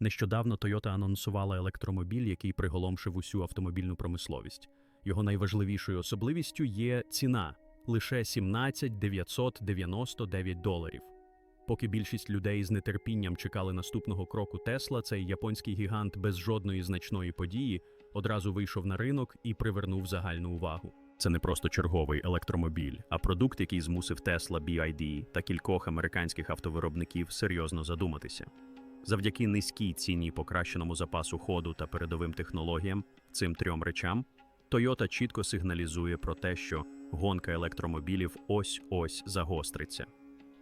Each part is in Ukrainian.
Нещодавно Toyota анонсувала електромобіль, який приголомшив усю автомобільну промисловість. Його найважливішою особливістю є ціна лише 17 999 доларів. Поки більшість людей з нетерпінням чекали наступного кроку Тесла, цей японський гігант без жодної значної події одразу вийшов на ринок і привернув загальну увагу. Це не просто черговий електромобіль, а продукт, який змусив Tesla, BYD та кількох американських автовиробників серйозно задуматися. Завдяки низькій ціні покращеному запасу ходу та передовим технологіям, цим трьом речам, Toyota чітко сигналізує про те, що гонка електромобілів ось-ось загостриться.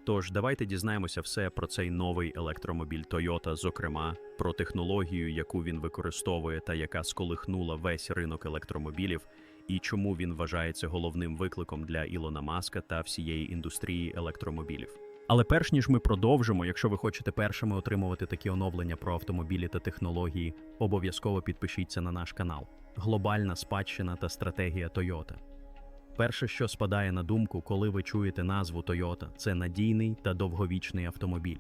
Тож давайте дізнаємося все про цей новий електромобіль Toyota, зокрема про технологію, яку він використовує та яка сколихнула весь ринок електромобілів, і чому він вважається головним викликом для Ілона Маска та всієї індустрії електромобілів. Але перш ніж ми продовжимо, якщо ви хочете першими отримувати такі оновлення про автомобілі та технології, обов'язково підпишіться на наш канал. Глобальна спадщина та стратегія Toyota. Перше, що спадає на думку, коли ви чуєте назву Toyota, це надійний та довговічний автомобіль.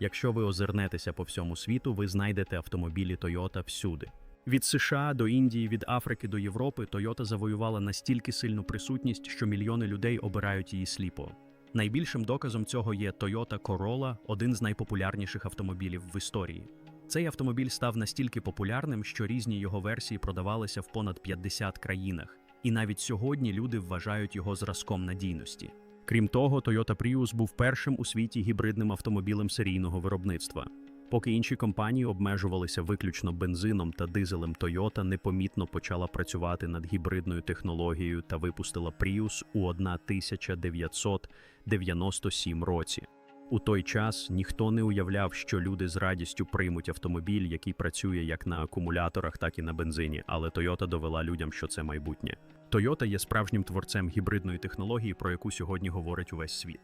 Якщо ви озирнетеся по всьому світу, ви знайдете автомобілі Toyota всюди. Від США до Індії, від Африки до Європи Toyota завоювала настільки сильну присутність, що мільйони людей обирають її сліпо. Найбільшим доказом цього є Toyota Corolla, один з найпопулярніших автомобілів в історії. Цей автомобіль став настільки популярним, що різні його версії продавалися в понад 50 країнах, і навіть сьогодні люди вважають його зразком надійності. Крім того, Toyota Prius був першим у світі гібридним автомобілем серійного виробництва. Поки інші компанії обмежувалися виключно бензином та дизелем, Toyota непомітно почала працювати над гібридною технологією та випустила Prius у 1997 році. У той час ніхто не уявляв, що люди з радістю приймуть автомобіль, який працює як на акумуляторах, так і на бензині, але Toyota довела людям, що це майбутнє. Toyota є справжнім творцем гібридної технології, про яку сьогодні говорить увесь світ.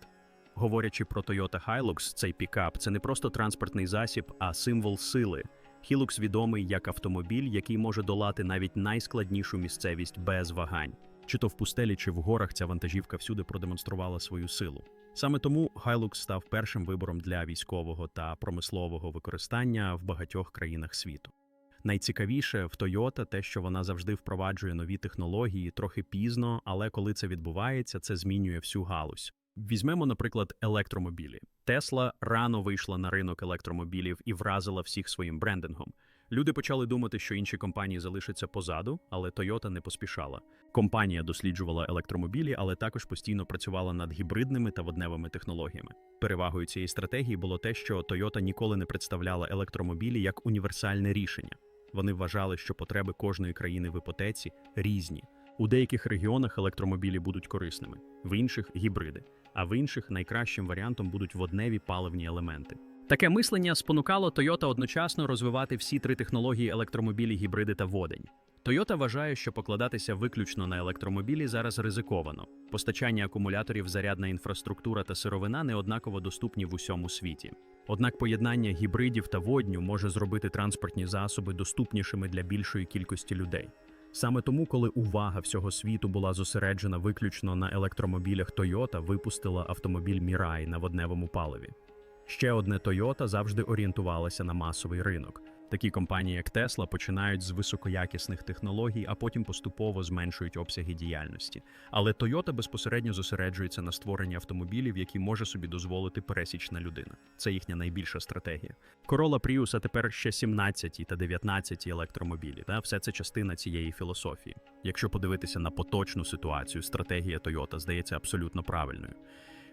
Говорячи про Toyota Hilux, цей пікап це не просто транспортний засіб, а символ сили. Hilux відомий як автомобіль, який може долати навіть найскладнішу місцевість без вагань. Чи то в пустелі, чи в горах ця вантажівка всюди продемонструвала свою силу. Саме тому Hilux став першим вибором для військового та промислового використання в багатьох країнах світу. Найцікавіше в Toyota те, що вона завжди впроваджує нові технології трохи пізно, але коли це відбувається, це змінює всю галузь. Візьмемо, наприклад, електромобілі. Тесла рано вийшла на ринок електромобілів і вразила всіх своїм брендингом. Люди почали думати, що інші компанії залишаться позаду, але Toyota не поспішала. Компанія досліджувала електромобілі, але також постійно працювала над гібридними та водневими технологіями. Перевагою цієї стратегії було те, що Toyota ніколи не представляла електромобілі як універсальне рішення. Вони вважали, що потреби кожної країни в іпотеці різні. У деяких регіонах електромобілі будуть корисними, в інших гібриди, а в інших найкращим варіантом будуть водневі паливні елементи. Таке мислення спонукало Toyota одночасно розвивати всі три технології електромобілі, гібриди та водень. Toyota вважає, що покладатися виключно на електромобілі зараз ризиковано. Постачання акумуляторів, зарядна інфраструктура та сировина не однаково доступні в усьому світі. Однак поєднання гібридів та водню може зробити транспортні засоби доступнішими для більшої кількості людей. Саме тому, коли увага всього світу була зосереджена виключно на електромобілях, Toyota випустила автомобіль Mirai на водневому паливі. Ще одне Toyota завжди орієнтувалася на масовий ринок. Такі компанії, як Tesla, починають з високоякісних технологій, а потім поступово зменшують обсяги діяльності. Але Toyota безпосередньо зосереджується на створенні автомобілів, які може собі дозволити пересічна людина. Це їхня найбільша стратегія. Corolla Prius, а тепер ще 17 та 19 електромобілі. Та все це частина цієї філософії. Якщо подивитися на поточну ситуацію, стратегія Toyota здається абсолютно правильною.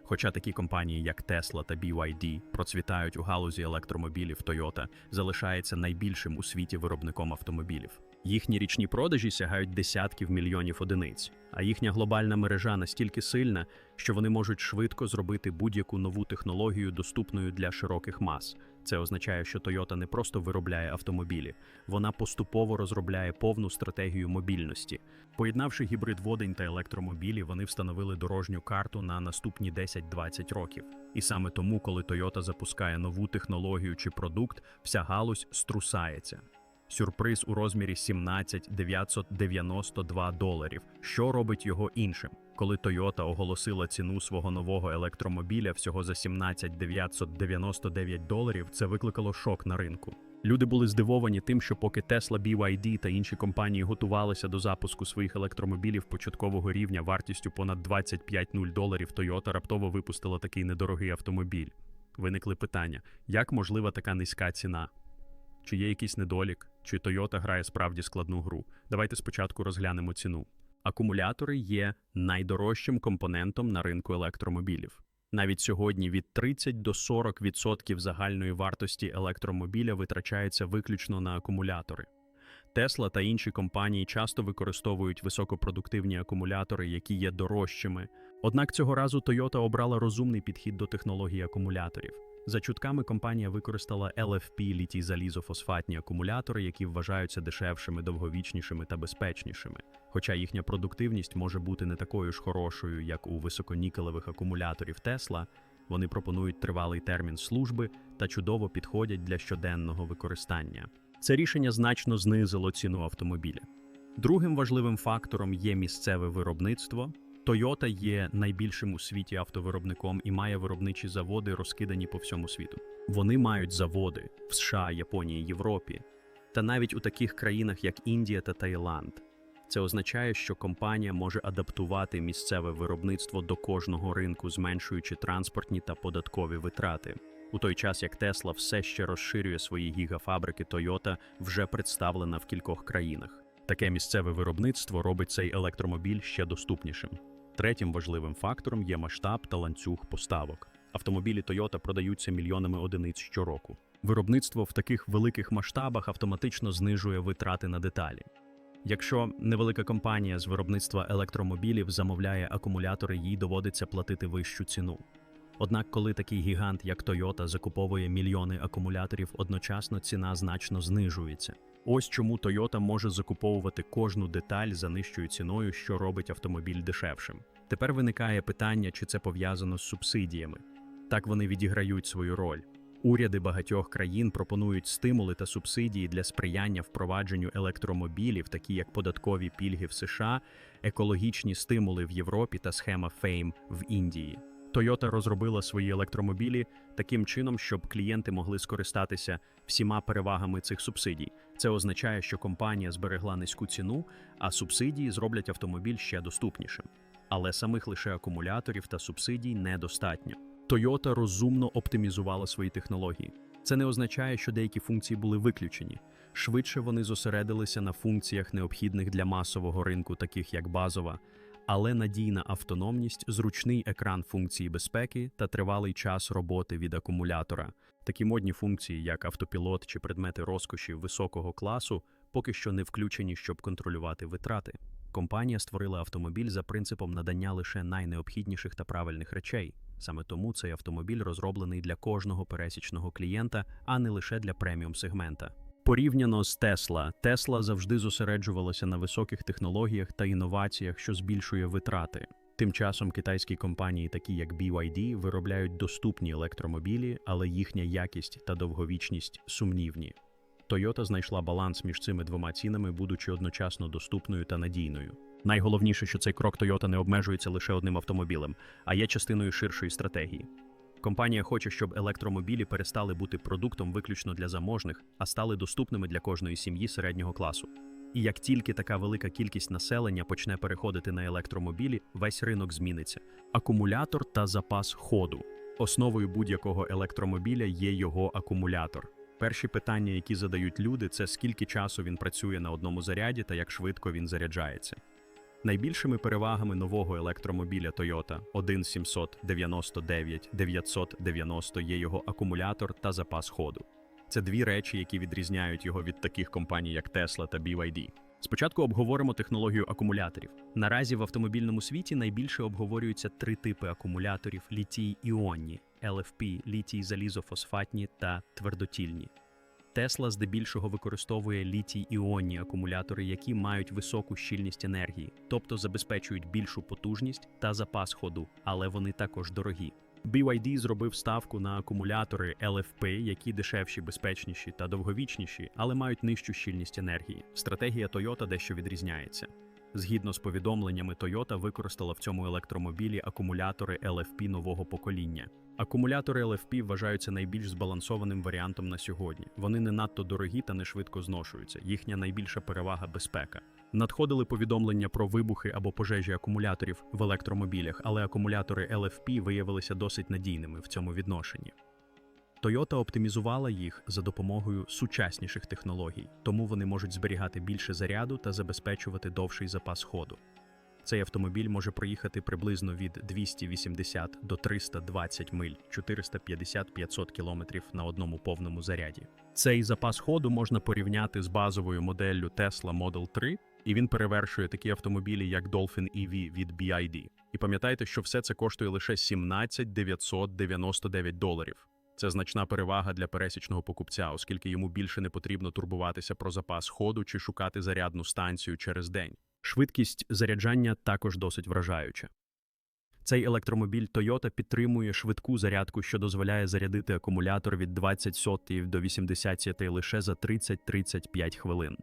Хоча такі компанії, як Tesla та BYD, процвітають у галузі електромобілів, Toyota залишається найбільшим у світі виробником автомобілів. Їхні річні продажі сягають десятків мільйонів одиниць, а їхня глобальна мережа настільки сильна, що вони можуть швидко зробити будь-яку нову технологію доступною для широких мас. Це означає, що Toyota не просто виробляє автомобілі, вона поступово розробляє повну стратегію мобільності. Поєднавши гібрид водень та електромобілі, вони встановили дорожню карту на наступні 10-20 років. І саме тому, коли Toyota запускає нову технологію чи продукт, вся галузь струсається. Сюрприз у розмірі 17 992 доларів, що робить його іншим. Коли Toyota оголосила ціну свого нового електромобіля всього за 17 999 доларів, це викликало шок на ринку. Люди були здивовані тим, що поки Tesla, BYD та інші компанії готувалися до запуску своїх електромобілів початкового рівня вартістю понад 25 нуль доларів, Toyota раптово випустила такий недорогий автомобіль. Виникли питання: як можлива така низька ціна? Чи є якийсь недолік, чи Toyota грає справді складну гру? Давайте спочатку розглянемо ціну. Акумулятори є найдорожчим компонентом на ринку електромобілів. Навіть сьогодні від 30 до 40% загальної вартості електромобіля витрачається виключно на акумулятори. Tesla та інші компанії часто використовують високопродуктивні акумулятори, які є дорожчими. Однак цього разу Toyota обрала розумний підхід до технології акумуляторів. За чутками компанія використала LFP літій залізофосфатні акумулятори, які вважаються дешевшими, довговічнішими та безпечнішими. Хоча їхня продуктивність може бути не такою ж хорошою, як у високонікелевих акумуляторів Tesla, вони пропонують тривалий термін служби та чудово підходять для щоденного використання. Це рішення значно знизило ціну автомобіля. Другим важливим фактором є місцеве виробництво. Toyota є найбільшим у світі автовиробником і має виробничі заводи, розкидані по всьому світу. Вони мають заводи в США, Японії, Європі та навіть у таких країнах, як Індія та Таїланд. Це означає, що компанія може адаптувати місцеве виробництво до кожного ринку, зменшуючи транспортні та податкові витрати. У той час як Tesla все ще розширює свої гігафабрики, Toyota вже представлена в кількох країнах. Таке місцеве виробництво робить цей електромобіль ще доступнішим. Третім важливим фактором є масштаб та ланцюг поставок. Автомобілі Toyota продаються мільйонами одиниць щороку. Виробництво в таких великих масштабах автоматично знижує витрати на деталі. Якщо невелика компанія з виробництва електромобілів замовляє акумулятори, їй доводиться платити вищу ціну. Однак, коли такий гігант, як Toyota, закуповує мільйони акумуляторів, одночасно ціна значно знижується. Ось чому Toyota може закуповувати кожну деталь за нижчою ціною, що робить автомобіль дешевшим. Тепер виникає питання, чи це пов'язано з субсидіями. Так вони відіграють свою роль. Уряди багатьох країн пропонують стимули та субсидії для сприяння впровадженню електромобілів, такі як податкові пільги в США, екологічні стимули в Європі та схема FAME в Індії. Toyota розробила свої електромобілі таким чином, щоб клієнти могли скористатися всіма перевагами цих субсидій. Це означає, що компанія зберегла низьку ціну, а субсидії зроблять автомобіль ще доступнішим. Але самих лише акумуляторів та субсидій недостатньо. Toyota розумно оптимізувала свої технології. Це не означає, що деякі функції були виключені. Швидше вони зосередилися на функціях, необхідних для масового ринку, таких як базова, але надійна автономність, зручний екран функції безпеки та тривалий час роботи від акумулятора. Такі модні функції, як автопілот чи предмети розкоші високого класу, поки що не включені, щоб контролювати витрати. Компанія створила автомобіль за принципом надання лише найнеобхідніших та правильних речей. Саме тому цей автомобіль розроблений для кожного пересічного клієнта, а не лише для преміум сегмента. Порівняно з Tesla, Tesla завжди зосереджувалася на високих технологіях та інноваціях, що збільшує витрати. Тим часом китайські компанії, такі як BYD, виробляють доступні електромобілі, але їхня якість та довговічність сумнівні. Toyota знайшла баланс між цими двома цінами, будучи одночасно доступною та надійною. Найголовніше, що цей крок Toyota не обмежується лише одним автомобілем, а є частиною ширшої стратегії. Компанія хоче, щоб електромобілі перестали бути продуктом виключно для заможних, а стали доступними для кожної сім'ї середнього класу. І як тільки така велика кількість населення почне переходити на електромобілі, весь ринок зміниться. Акумулятор та запас ходу. Основою будь-якого електромобіля є його акумулятор. Перші питання, які задають люди, це скільки часу він працює на одному заряді та як швидко він заряджається. Найбільшими перевагами нового електромобіля Toyota 17999 990 є його акумулятор та запас ходу. Це дві речі, які відрізняють його від таких компаній, як Tesla та BYD. Спочатку обговоримо технологію акумуляторів. Наразі в автомобільному світі найбільше обговорюються три типи акумуляторів: літій-іонні, LFP, літій залізофосфатні та твердотільні. Тесла здебільшого використовує літій-іонні акумулятори, які мають високу щільність енергії, тобто забезпечують більшу потужність та запас ходу, але вони також дорогі. BYD зробив ставку на акумулятори LFP, які дешевші, безпечніші та довговічніші, але мають нижчу щільність енергії. Стратегія Toyota дещо відрізняється. Згідно з повідомленнями, Toyota використала в цьому електромобілі акумулятори LFP нового покоління. Акумулятори LFP вважаються найбільш збалансованим варіантом на сьогодні. Вони не надто дорогі та не швидко зношуються. Їхня найбільша перевага безпека. Надходили повідомлення про вибухи або пожежі акумуляторів в електромобілях, але акумулятори LFP виявилися досить надійними в цьому відношенні. Toyota оптимізувала їх за допомогою сучасніших технологій, тому вони можуть зберігати більше заряду та забезпечувати довший запас ходу. Цей автомобіль може проїхати приблизно від 280 до 320 миль 450-500 км на одному повному заряді. Цей запас ходу можна порівняти з базовою моделлю Tesla Model 3, і він перевершує такі автомобілі, як Dolphin EV від BYD. І пам'ятайте, що все це коштує лише 17 999 доларів. Це значна перевага для пересічного покупця, оскільки йому більше не потрібно турбуватися про запас ходу чи шукати зарядну станцію через день. Швидкість заряджання також досить вражаюча. Цей електромобіль Toyota підтримує швидку зарядку, що дозволяє зарядити акумулятор від 20 сотів до 80 сотів лише за 30-35 хвилин.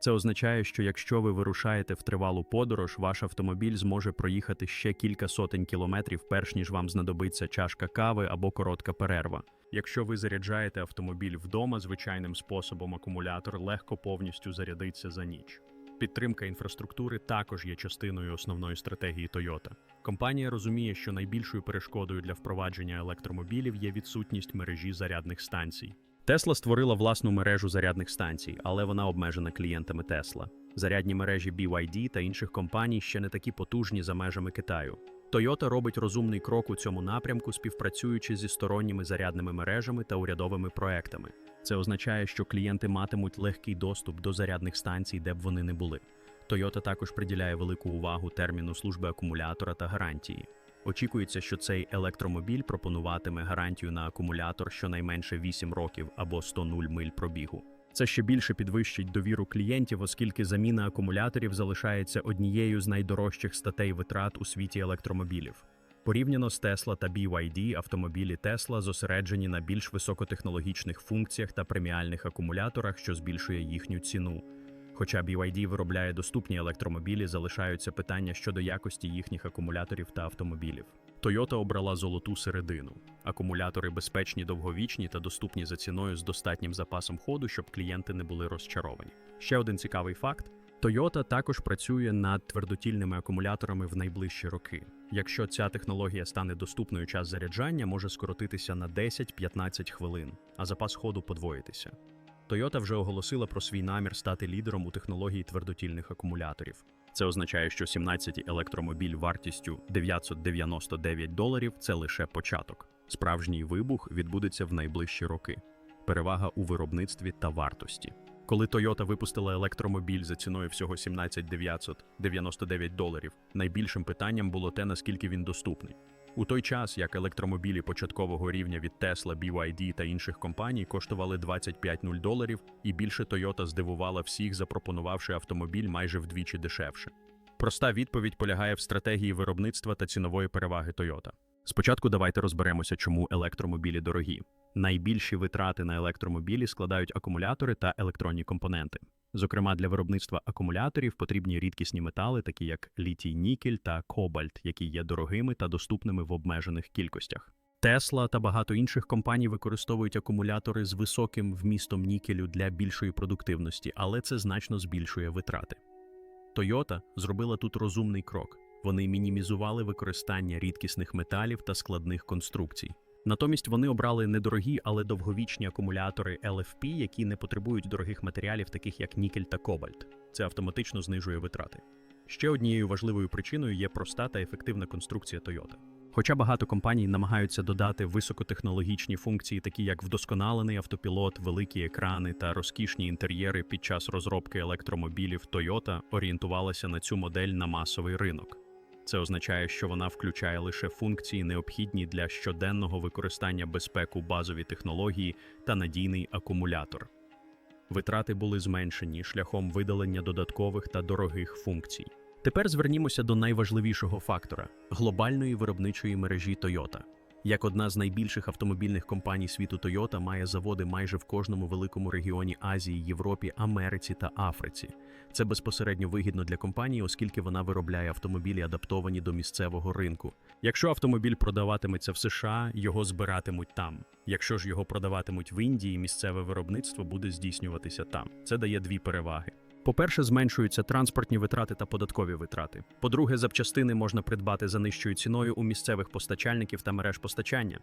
Це означає, що якщо ви вирушаєте в тривалу подорож, ваш автомобіль зможе проїхати ще кілька сотень кілометрів, перш ніж вам знадобиться чашка кави або коротка перерва. Якщо ви заряджаєте автомобіль вдома звичайним способом, акумулятор легко повністю зарядиться за ніч. Підтримка інфраструктури також є частиною основної стратегії Toyota. Компанія розуміє, що найбільшою перешкодою для впровадження електромобілів є відсутність мережі зарядних станцій. Тесла створила власну мережу зарядних станцій, але вона обмежена клієнтами Тесла. Зарядні мережі BYD та інших компаній ще не такі потужні за межами Китаю. Toyota робить розумний крок у цьому напрямку, співпрацюючи зі сторонніми зарядними мережами та урядовими проектами. Це означає, що клієнти матимуть легкий доступ до зарядних станцій, де б вони не були. Toyota також приділяє велику увагу терміну служби акумулятора та гарантії. Очікується, що цей електромобіль пропонуватиме гарантію на акумулятор щонайменше 8 років або 100 миль пробігу. Це ще більше підвищить довіру клієнтів, оскільки заміна акумуляторів залишається однією з найдорожчих статей витрат у світі електромобілів. Порівняно з Tesla та BYD, автомобілі Tesla зосереджені на більш високотехнологічних функціях та преміальних акумуляторах, що збільшує їхню ціну. Хоча BYD виробляє доступні електромобілі, залишаються питання щодо якості їхніх акумуляторів та автомобілів. Toyota обрала золоту середину. Акумулятори безпечні, довговічні та доступні за ціною з достатнім запасом ходу, щоб клієнти не були розчаровані. Ще один цікавий факт: Toyota також працює над твердотільними акумуляторами в найближчі роки. Якщо ця технологія стане доступною, час заряджання може скоротитися на 10-15 хвилин, а запас ходу подвоїтися. Toyota вже оголосила про свій намір стати лідером у технології твердотільних акумуляторів. Це означає, що 17 електромобіль вартістю 999 доларів це лише початок. Справжній вибух відбудеться в найближчі роки. Перевага у виробництві та вартості. Коли Toyota випустила електромобіль за ціною всього 17 999 доларів, найбільшим питанням було те, наскільки він доступний. У той час, як електромобілі початкового рівня від Tesla, BYD та інших компаній коштували 25 0 доларів, і більше Toyota здивувала всіх, запропонувавши автомобіль майже вдвічі дешевше. Проста відповідь полягає в стратегії виробництва та цінової переваги Toyota. Спочатку давайте розберемося, чому електромобілі дорогі. Найбільші витрати на електромобілі складають акумулятори та електронні компоненти. Зокрема, для виробництва акумуляторів потрібні рідкісні метали, такі як літій нікель та кобальт, які є дорогими та доступними в обмежених кількостях. Тесла та багато інших компаній використовують акумулятори з високим вмістом нікелю для більшої продуктивності, але це значно збільшує витрати. Toyota зробила тут розумний крок. Вони мінімізували використання рідкісних металів та складних конструкцій. Натомість вони обрали недорогі, але довговічні акумулятори LFP, які не потребують дорогих матеріалів, таких як нікель та кобальт. Це автоматично знижує витрати. Ще однією важливою причиною є проста та ефективна конструкція Toyota. Хоча багато компаній намагаються додати високотехнологічні функції, такі як вдосконалений автопілот, великі екрани та розкішні інтер'єри під час розробки електромобілів, Toyota орієнтувалася на цю модель на масовий ринок. Це означає, що вона включає лише функції, необхідні для щоденного використання безпеку базові технології та надійний акумулятор. Витрати були зменшені шляхом видалення додаткових та дорогих функцій. Тепер звернімося до найважливішого фактора глобальної виробничої мережі Toyota. Як одна з найбільших автомобільних компаній світу Toyota має заводи майже в кожному великому регіоні Азії, Європі, Америці та Африці. Це безпосередньо вигідно для компанії, оскільки вона виробляє автомобілі, адаптовані до місцевого ринку. Якщо автомобіль продаватиметься в США, його збиратимуть там. Якщо ж його продаватимуть в Індії, місцеве виробництво буде здійснюватися там. Це дає дві переваги. По-перше, зменшуються транспортні витрати та податкові витрати. По-друге, запчастини можна придбати за нижчою ціною у місцевих постачальників та мереж постачання.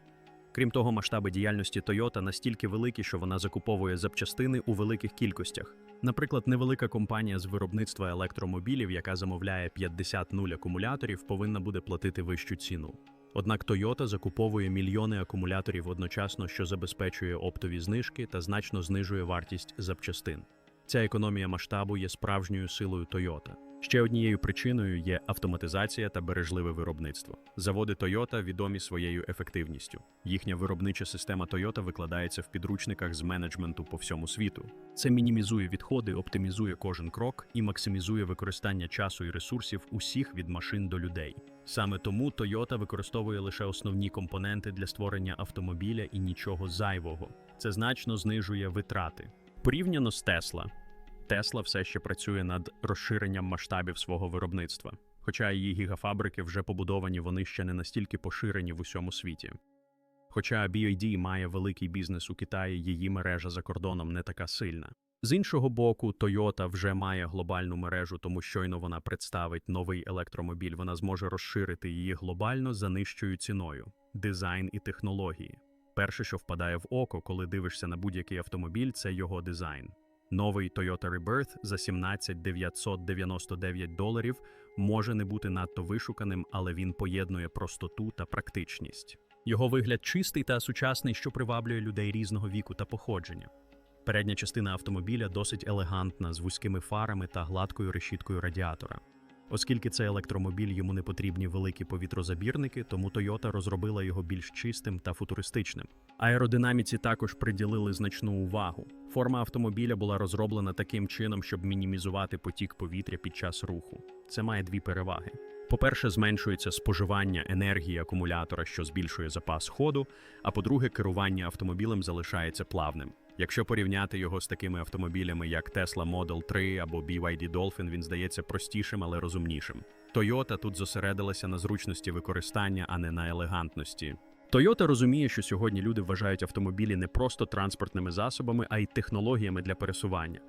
Крім того, масштаби діяльності Toyota настільки великі, що вона закуповує запчастини у великих кількостях. Наприклад, невелика компанія з виробництва електромобілів, яка замовляє 50 нуль акумуляторів, повинна буде платити вищу ціну. Однак Toyota закуповує мільйони акумуляторів одночасно, що забезпечує оптові знижки та значно знижує вартість запчастин. Ця економія масштабу є справжньою силою Toyota. Ще однією причиною є автоматизація та бережливе виробництво. Заводи Toyota відомі своєю ефективністю. Їхня виробнича система Toyota викладається в підручниках з менеджменту по всьому світу. Це мінімізує відходи, оптимізує кожен крок і максимізує використання часу і ресурсів усіх від машин до людей. Саме тому Toyota використовує лише основні компоненти для створення автомобіля і нічого зайвого. Це значно знижує витрати. Порівняно з Tesla, Tesla все ще працює над розширенням масштабів свого виробництва. Хоча її гігафабрики вже побудовані, вони ще не настільки поширені в усьому світі. Хоча BYD має великий бізнес у Китаї, її мережа за кордоном не така сильна. З іншого боку, Toyota вже має глобальну мережу, тому щойно вона представить новий електромобіль, вона зможе розширити її глобально за нижчою ціною, дизайн і технології. Перше, що впадає в око, коли дивишся на будь-який автомобіль, це його дизайн. Новий Toyota Rebirth за 17 999 доларів може не бути надто вишуканим, але він поєднує простоту та практичність. Його вигляд чистий та сучасний, що приваблює людей різного віку та походження. Передня частина автомобіля досить елегантна, з вузькими фарами та гладкою решіткою радіатора. Оскільки це електромобіль, йому не потрібні великі повітрозабірники, тому Toyota розробила його більш чистим та футуристичним. Аеродинаміці також приділили значну увагу. Форма автомобіля була розроблена таким чином, щоб мінімізувати потік повітря під час руху. Це має дві переваги. По-перше, зменшується споживання енергії акумулятора, що збільшує запас ходу. А по-друге, керування автомобілем залишається плавним. Якщо порівняти його з такими автомобілями, як Tesla Model 3 або BYD Dolphin, він здається простішим, але розумнішим. Toyota тут зосередилася на зручності використання, а не на елегантності. Toyota розуміє, що сьогодні люди вважають автомобілі не просто транспортними засобами, а й технологіями для пересування.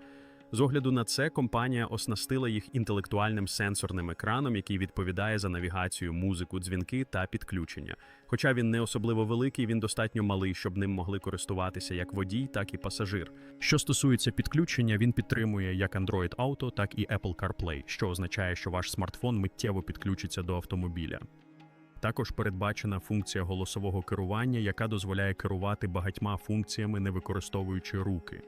З огляду на це компанія оснастила їх інтелектуальним сенсорним екраном, який відповідає за навігацію, музику, дзвінки та підключення. Хоча він не особливо великий, він достатньо малий, щоб ним могли користуватися як водій, так і пасажир. Що стосується підключення, він підтримує як Android Auto, так і Apple CarPlay, що означає, що ваш смартфон миттєво підключиться до автомобіля. Також передбачена функція голосового керування, яка дозволяє керувати багатьма функціями, не використовуючи руки.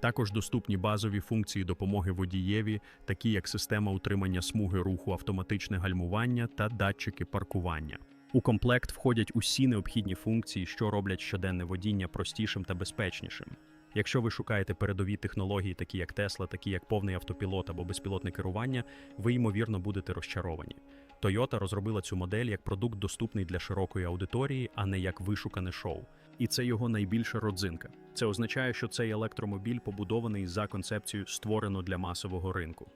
Також доступні базові функції допомоги водієві, такі як система утримання смуги руху, автоматичне гальмування та датчики паркування. У комплект входять усі необхідні функції, що роблять щоденне водіння простішим та безпечнішим. Якщо ви шукаєте передові технології, такі як Tesla, такі як повний автопілот або безпілотне керування, ви ймовірно будете розчаровані. Toyota розробила цю модель як продукт доступний для широкої аудиторії, а не як вишукане шоу. І це його найбільша родзинка. Це означає, що цей електромобіль побудований за концепцією створено для масового ринку.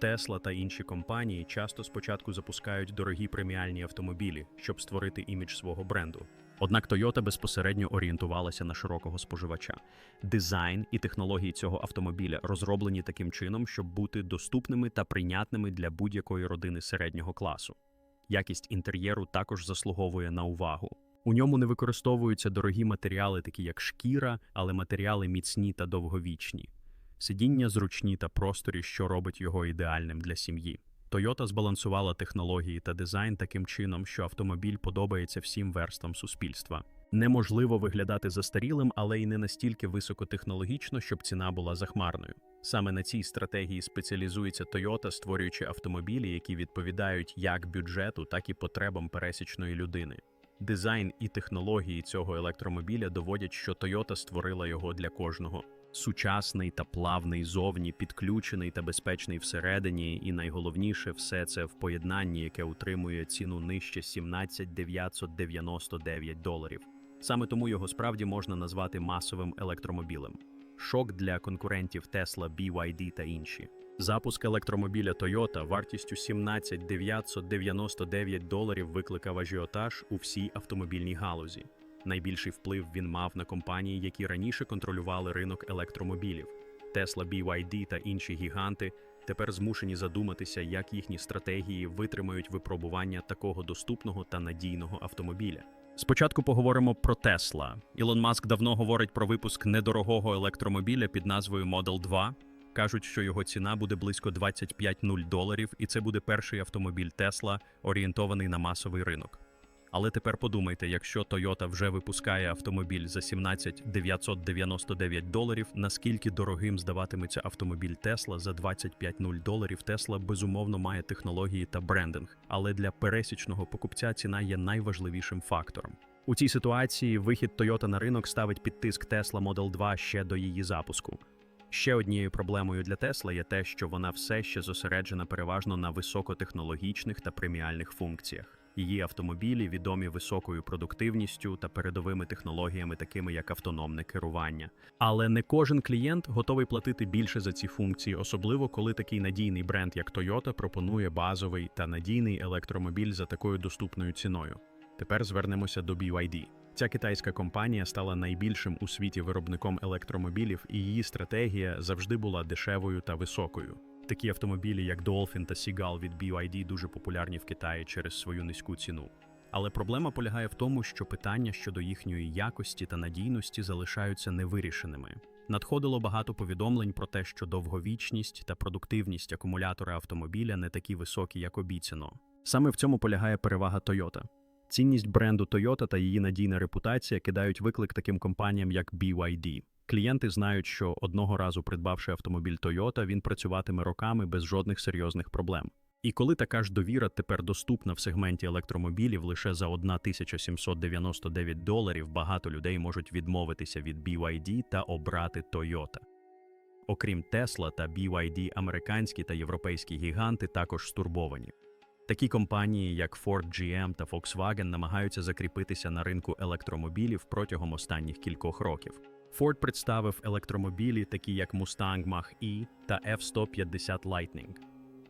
Tesla та інші компанії часто спочатку запускають дорогі преміальні автомобілі, щоб створити імідж свого бренду. Однак Toyota безпосередньо орієнтувалася на широкого споживача. Дизайн і технології цього автомобіля розроблені таким чином, щоб бути доступними та прийнятними для будь-якої родини середнього класу. Якість інтер'єру також заслуговує на увагу. У ньому не використовуються дорогі матеріали, такі як шкіра, але матеріали міцні та довговічні. Сидіння зручні та просторі, що робить його ідеальним для сім'ї. Toyota збалансувала технології та дизайн таким чином, що автомобіль подобається всім верствам суспільства. Неможливо виглядати застарілим, але й не настільки високотехнологічно, щоб ціна була захмарною. Саме на цій стратегії спеціалізується Toyota, створюючи автомобілі, які відповідають як бюджету, так і потребам пересічної людини. Дизайн і технології цього електромобіля доводять, що Toyota створила його для кожного. Сучасний та плавний зовні, підключений та безпечний всередині, і найголовніше все це в поєднанні, яке утримує ціну нижче 17 999 доларів. Саме тому його справді можна назвати масовим електромобілем. Шок для конкурентів Tesla, BYD та інші. Запуск електромобіля Toyota вартістю 17 999 доларів викликав ажіотаж у всій автомобільній галузі. Найбільший вплив він мав на компанії, які раніше контролювали ринок електромобілів. Tesla, BYD та інші гіганти тепер змушені задуматися, як їхні стратегії витримають випробування такого доступного та надійного автомобіля. Спочатку поговоримо про Tesla. Ілон Маск давно говорить про випуск недорогого електромобіля під назвою Model 2. Кажуть, що його ціна буде близько 25 0 доларів, і це буде перший автомобіль Tesla, орієнтований на масовий ринок. Але тепер подумайте, якщо Toyota вже випускає автомобіль за 17 999 доларів, наскільки дорогим здаватиметься автомобіль Tesla за 25 0 доларів. Tesla безумовно має технології та брендинг, але для пересічного покупця ціна є найважливішим фактором. У цій ситуації вихід Toyota на ринок ставить під тиск Tesla Model 2 ще до її запуску. Ще однією проблемою для Tesla є те, що вона все ще зосереджена переважно на високотехнологічних та преміальних функціях. Її автомобілі відомі високою продуктивністю та передовими технологіями, такими як автономне керування. Але не кожен клієнт готовий платити більше за ці функції, особливо коли такий надійний бренд, як Toyota, пропонує базовий та надійний електромобіль за такою доступною ціною. Тепер звернемося до BYD. Ця китайська компанія стала найбільшим у світі виробником електромобілів, і її стратегія завжди була дешевою та високою. Такі автомобілі, як Dolphin та Seagull від BYD, дуже популярні в Китаї через свою низьку ціну. Але проблема полягає в тому, що питання щодо їхньої якості та надійності залишаються невирішеними. Надходило багато повідомлень про те, що довговічність та продуктивність акумулятора автомобіля не такі високі, як обіцяно. Саме в цьому полягає перевага Toyota. Цінність бренду Toyota та її надійна репутація кидають виклик таким компаніям, як BYD. Клієнти знають, що одного разу придбавши автомобіль Toyota, він працюватиме роками без жодних серйозних проблем. І коли така ж довіра тепер доступна в сегменті електромобілів лише за 1799 доларів, багато людей можуть відмовитися від BYD та обрати Toyota. Окрім Tesla та BYD, американські та європейські гіганти також стурбовані. Такі компанії, як Ford, GM та Volkswagen, намагаються закріпитися на ринку електромобілів протягом останніх кількох років. Ford представив електромобілі, такі як Mustang Mach-E та F-150 Lightning.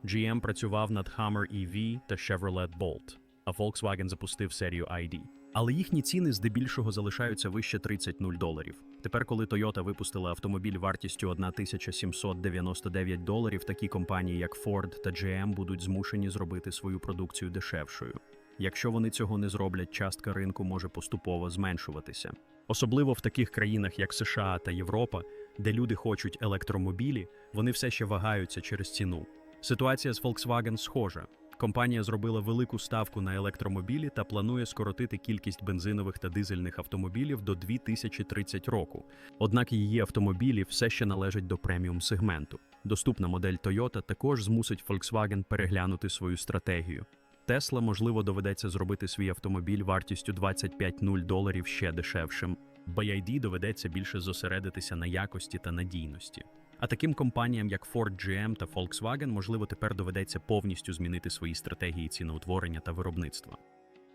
GM працював над Hummer EV та Chevrolet Bolt, а Volkswagen запустив серію ID. Але їхні ціни здебільшого залишаються вище 30 0 доларів. Тепер, коли Toyota випустила автомобіль вартістю 1799 доларів, такі компанії, як Ford та GM, будуть змушені зробити свою продукцію дешевшою. Якщо вони цього не зроблять, частка ринку може поступово зменшуватися. Особливо в таких країнах, як США та Європа, де люди хочуть електромобілі, вони все ще вагаються через ціну. Ситуація з Volkswagen схожа. Компанія зробила велику ставку на електромобілі та планує скоротити кількість бензинових та дизельних автомобілів до 2030 року. Однак її автомобілі все ще належать до преміум сегменту. Доступна модель Toyota також змусить Volkswagen переглянути свою стратегію. Tesla, можливо, доведеться зробити свій автомобіль вартістю 25 0 доларів ще дешевшим. BYD доведеться більше зосередитися на якості та надійності. А таким компаніям, як Ford, GM та Volkswagen, можливо, тепер доведеться повністю змінити свої стратегії ціноутворення та виробництва.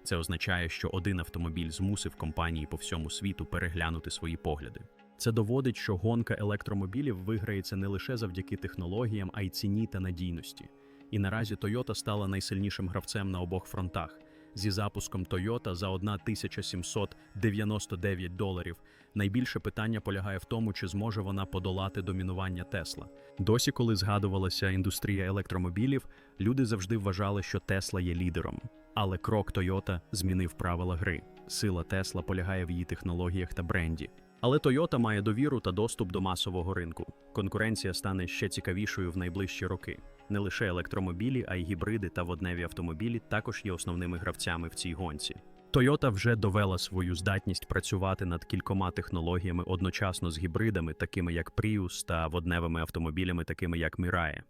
Це означає, що один автомобіль змусив компанії по всьому світу переглянути свої погляди. Це доводить, що гонка електромобілів виграється не лише завдяки технологіям, а й ціні та надійності. І наразі Toyota стала найсильнішим гравцем на обох фронтах. Зі запуском Toyota за 1799 доларів. Найбільше питання полягає в тому, чи зможе вона подолати домінування Тесла. Досі, коли згадувалася індустрія електромобілів, люди завжди вважали, що Тесла є лідером. Але крок Toyota змінив правила гри. Сила Тесла полягає в її технологіях та бренді. Але Toyota має довіру та доступ до масового ринку. Конкуренція стане ще цікавішою в найближчі роки. Не лише електромобілі, а й гібриди та водневі автомобілі також є основними гравцями в цій гонці. Toyota вже довела свою здатність працювати над кількома технологіями одночасно з гібридами, такими як Prius, та водневими автомобілями, такими як Mirai.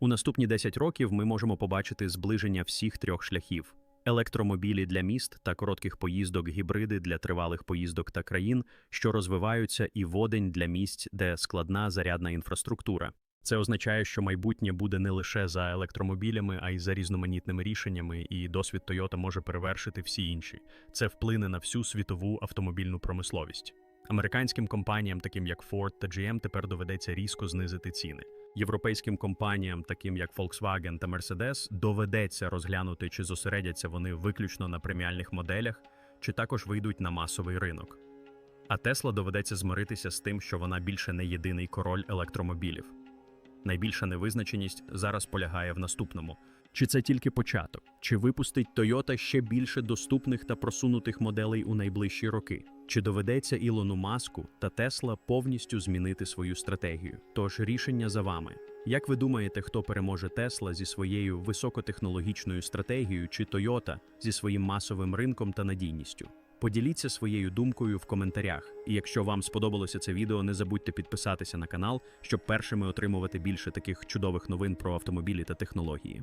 У наступні 10 років ми можемо побачити зближення всіх трьох шляхів. електромобілі для міст та коротких поїздок, гібриди для тривалих поїздок та країн, що розвиваються, і водень для місць, де складна зарядна інфраструктура. Це означає, що майбутнє буде не лише за електромобілями, а й за різноманітними рішеннями, і досвід Toyota може перевершити всі інші. Це вплине на всю світову автомобільну промисловість. Американським компаніям, таким як Ford та GM, тепер доведеться різко знизити ціни. Європейським компаніям, таким як Volkswagen та Mercedes, доведеться розглянути, чи зосередяться вони виключно на преміальних моделях, чи також вийдуть на масовий ринок. А Tesla доведеться змиритися з тим, що вона більше не єдиний король електромобілів. Найбільша невизначеність зараз полягає в наступному: чи це тільки початок, чи випустить Toyota ще більше доступних та просунутих моделей у найближчі роки, чи доведеться Ілону Маску та Тесла повністю змінити свою стратегію? Тож рішення за вами. Як ви думаєте, хто переможе Тесла зі своєю високотехнологічною стратегією чи Toyota зі своїм масовим ринком та надійністю? Поділіться своєю думкою в коментарях. І якщо вам сподобалося це відео, не забудьте підписатися на канал, щоб першими отримувати більше таких чудових новин про автомобілі та технології.